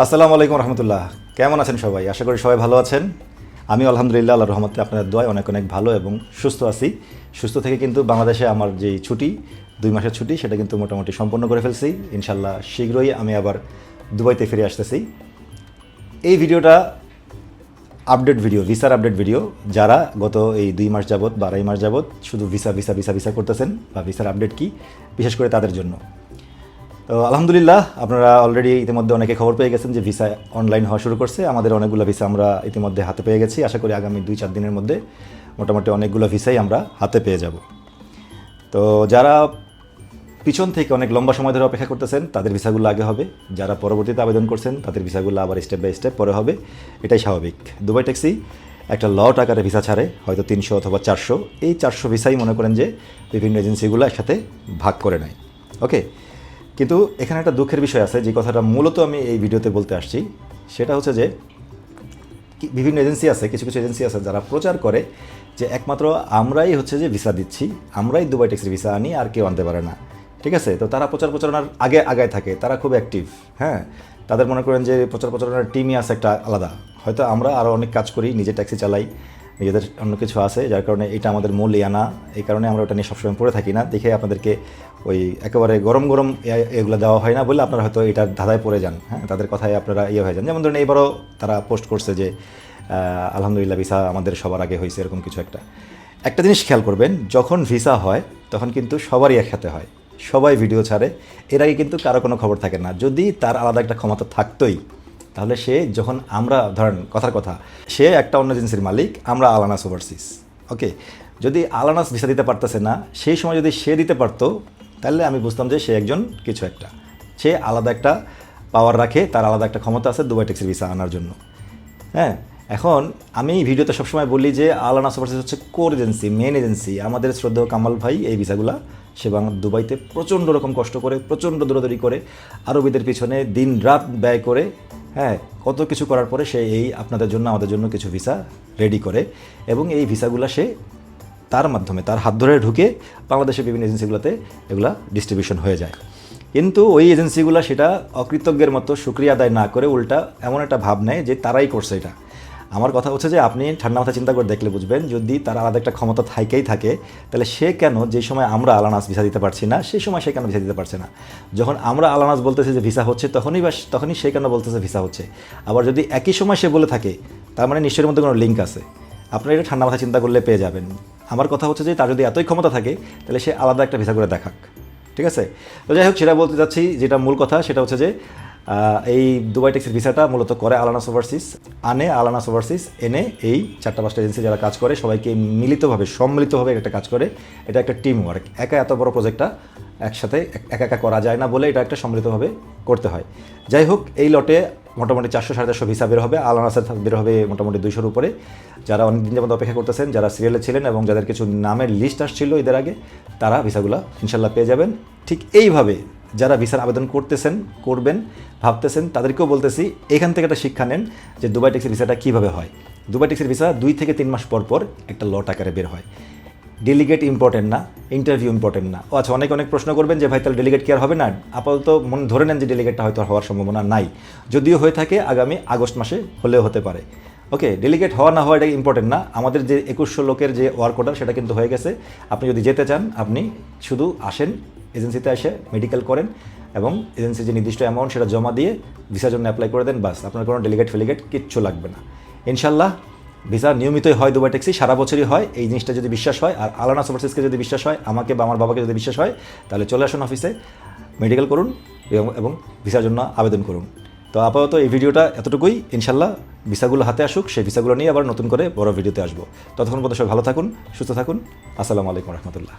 আসসালামু আলাইকুম রহমতুল্লাহ। কেমন আছেন সবাই? আশা করি সবাই ভালো আছেন। আমি আলহামদুলিল্লাহ আল্লাহ রহমতে আপনাদের দোয়ায় অনেক অনেক ভালো এবং সুস্থ আছি। সুস্থ থেকে কিন্তু বাংলাদেশে আমার যে ছুটি, দুই মাসের ছুটি, সেটা কিন্তু মোটামুটি সম্পন্ন করে ফেলছি। ইনশাল্লাহ শীঘ্রই আমি আবার দুবাইতে ফিরে আসতেছি। এই ভিডিওটা আপডেট ভিডিও, ভিসার আপডেট ভিডিও। যারা গত এই দুই মাস যাবত বা আড়াই মাস যাবত শুধু ভিসা ভিসা ভিসা ভিসা করতেছেন, বা ভিসার আপডেট কি? বিশেষ করে তাদের জন্য। তো আলহামদুলিল্লাহ, আপনারা অলরেডি ইতিমধ্যে অনেকে খবর পেয়ে গেছেন যে ভিসা অনলাইন হওয়া শুরু করছে। আমাদের অনেকগুলো ভিসা আমরা ইতিমধ্যে হাতে পেয়ে গেছি। আশা করি আগামী দুই চার দিনের মধ্যে মোটামুটি অনেকগুলো ভিসাই আমরা হাতে পেয়ে যাব। তো যারা পিছন থেকে অনেক লম্বা সময় ধরে অপেক্ষা করতেছেন, তাদের ভিসাগুলো আগে হবে। যারা পরবর্তীতে আবেদন করছেন, তাদের ভিসাগুলো আবার স্টেপ বাই স্টেপ পরে হবে। এটাই স্বাভাবিক। দুবাই ট্যাক্সি একটা লট আকারে ভিসা ছাড়ে, হয়তো তিনশো অথবা চারশো। এই চারশো ভিসাই মনে করেন যে বিভিন্ন এজেন্সিগুলো একসাথে ভাগ করে নেয়। ওকে কিন্তু এখানে একটা দুঃখের বিষয় আছে, যে কথাটা মূলত আমি এই ভিডিওতে বলতে আসছি। সেটা হচ্ছে যে বিভিন্ন এজেন্সি আছে, কিছু কিছু এজেন্সি আছে যারা প্রচার করে যে একমাত্র আমরাই হচ্ছে যে ভিসা দিচ্ছি, আমরাই দুবাই ট্যাক্সির ভিসা আনি, আর কেউ আনতে পারে না। ঠিক আছে? তো তারা প্রচার প্রচারণার আগে আগায় থাকে, তারা খুব অ্যাক্টিভ হ্যাঁ? তাদের মনে করেন যে প্রচার প্রচারণার টিমই আছে একটা আলাদা। হয়তো আমরা আরও অনেক কাজ করি, নিজে ট্যাক্সি চালাই নিজেদের অন্য কিছু আছে, যার কারণে এটা আমাদের মূল আনা এই কারণে আমরা ওটা নিয়ে সবসময় পড়ে থাকি না। দেখে আপনাদেরকে ওই একেবারে গরম গরম এগুলো দেওয়া হয় না বলে আপনারা হয়তো এটার ধাঁধায় পড়ে যান হ্যাঁ? তাদের কথায় আপনারা ইয়ে হয়ে যান। যেমন ধরুন এবারও তারা পোস্ট করছে যে আলহামদুলিল্লাহ ভিসা আমাদের সবার আগে হয়েছে, এরকম কিছু একটা। একটা জিনিস খেয়াল করবেন, যখন ভিসা হয়, তখন কিন্তু সবারই একসাথে হয়। সবাই ভিডিও ছাড়ে। এর আগে কিন্তু কারও কোনো খবর থাকে না। যদি তার আলাদা একটা ক্ষমতা থাকতোই তাহলে সে যখন আমরা, ধরেন কথার কথা, সে একটা অন্য এজেন্সির মালিক, আমরা আলানাস ওভারসিস ওকে যদি আলানাস ভিসা দিতে পারতেছে না, সেই সময় যদি সে দিতে পারতো, তাহলে আমি বুঝতাম যে সে একজন কিছু একটা। সে আলাদা একটা পাওয়ার রাখে, তার আলাদা একটা ক্ষমতা আছে দুবাই ট্যাক্সির ভিসা আনার জন্য। হ্যাঁ এখন আমি ভিডিওতে সবসময় বলি যে আলানা সুপারসিস হচ্ছে কোর এজেন্সি মেন এজেন্সি আমাদের শ্রদ্ধেয় কামাল ভাই এই ভিসাগুলা, সে বাংলা দুবাইতে প্রচণ্ড রকম কষ্ট করে, প্রচণ্ড দৌড়াদৌড়ি করে, আরবিদের পিছনে দিন রাত ব্যয় করে হ্যাঁ কত কিছু করার পরে সে এই আপনাদের জন্য, আমাদের জন্য কিছু ভিসা রেডি করে এবং এই ভিসাগুলো সে তার মাধ্যমে, তার হাত ধরে ঢুকে বাংলাদেশের বিভিন্ন এজেন্সিগুলোতে এগুলা ডিস্ট্রিবিউশন হয়ে যায়। কিন্তু ওই এজেন্সিগুলো সেটা অকৃতজ্ঞের মতো সুক্রিয়া আদায় না করে উল্টা এমন একটা ভাব নেয় যে তারাই করছে এটা। আমার কথা হচ্ছে যে আপনি ঠান্ডা মাথা চিন্তা করে দেখলে বুঝবেন, যদি তার আলাদা একটা ক্ষমতা থাকেই থাকে, তাহলে সে কেন যে সময় আমরা আলানাস ভিসা দিতে পারছি না সেই সময় সে কেন ভিসা দিতে পারছে না? যখন আমরা আলানাস বলতেছি যে ভিসা হচ্ছে, তখনই বা তখনই সে কেন বলতেছে ভিসা হচ্ছে? আবার যদি একই সময় সে বলে থাকে, তার মানে নিশ্চয়ের মধ্যে কোনো লিঙ্ক আছে। আপনারা এটা ঠান্ডা মাথা চিন্তা করলে পেয়ে যাবেন। আমার কথা হচ্ছে যে তার যদি এতই ক্ষমতা থাকে, তাহলে সে আলাদা একটা ভিসা করে দেখাক। ঠিক আছে? তো যাই হোক, সেটা বলতে চাচ্ছি যেটা মূল কথা, সেটা হচ্ছে যে এই দুবাই ট্যাক্সির ভিসাটা মূলত করে আলানাস ওভারসিস আনে আলানাস ওভারসিস এনে এই চারটা পাঁচটা এজেন্সি যারা কাজ করে সবাইকে মিলিতভাবে, সম্মিলিতভাবে একটা কাজ করে। এটা একটা টিম ওয়ার্ক একা এত বড় প্রজেক্টটা একসাথে এক- একা করা যায় না বলে এটা একটা সম্মিলিতভাবে করতে হয়। যাই হোক, এই লটে মোটামুটি চারশো, সাড়ে চারশো ভিসা বের হবে আলানাসের বের হবে মোটামুটি দুইশোর উপরে। যারা অনেকদিন যাবত অপেক্ষা করতেছেন, যারা সিরিয়ালে ছিলেন এবং যাদের কিছু নামের লিস্ট আসছিল এদের আগে, তারা ভিসাগুলো ইনশাল্লাহ পেয়ে যাবেন। ঠিক এইভাবে যারা ভিসার আবেদন করতেছেন, করবেন, ভাবতেছেন, তাদেরকেও বলতেছি, এখান থেকে একটা শিক্ষা নেন যে দুবাই ট্যাক্সির ভিসাটা কীভাবে হয়। দুবাই ট্যাক্সির ভিসা দুই থেকে তিন মাস পর পর একটা লট আকারে বের হয়। ডেলিগেট ইম্পর্টেন্ট না ইন্টারভিউ ইম্পর্টেন্ট না। ও আচ্ছা অনেক অনেক প্রশ্ন করবেন যে, ভাই, তাহলে ডেলিগেট কি আর হবে না? আপাতত মনে ধরে নেন যে ডেলিগেটটা হয়তো হওয়ার সম্ভাবনা নাই। যদিও হয়ে থাকে আগামী আগস্ট মাসে, হলেও হতে পারে। ওকে ডেলিগেট হওয়া না হওয়া এটা ইম্পর্টেন্ট না। আমাদের যে একুশশো লোকের যে ওয়ার্ক অর্ডার সেটা কিন্তু হয়ে গেছে। আপনি যদি যেতে চান, আপনি শুধু আসেন এজেন্সিতে এসে মেডিকেল করেন এবং এজেন্সির যে নির্দিষ্ট অ্যামাউন্ট সেটা জমা দিয়ে ভিসার জন্য অ্যাপ্লাই করে দেন, বাস। আপনার কোনো ডেলিগেট ফেলিগেট কিচ্ছু লাগবে না। ইনশাল্লাহ ভিসা নিয়মিতই হয় দুবাই ট্যাক্সি সারা বছরই হয়। এই জিনিসটা যদি বিশ্বাস হয়, আর আলানা সুপারসিসকে যদি বিশ্বাস হয়, আমাকে বা আমার বাবাকে যদি বিশ্বাস হয়, তাহলে চলে আসুন অফিসে মেডিকেল করুন এবং এবং ভিসার জন্য আবেদন করুন। তো আপাতত এই ভিডিওটা এতটুকুই। ইনশাল্লাহ ভিসাগুলো হাতে আসুক, সেই ভিসাগুলো নিয়ে আবার নতুন করে বড় ভিডিওতে আসব। ততক্ষণ পর্যন্ত সবাই ভালো থাকুন, সুস্থ থাকুন। আসসালামু আলাইকুম রহমতুল্লাহ।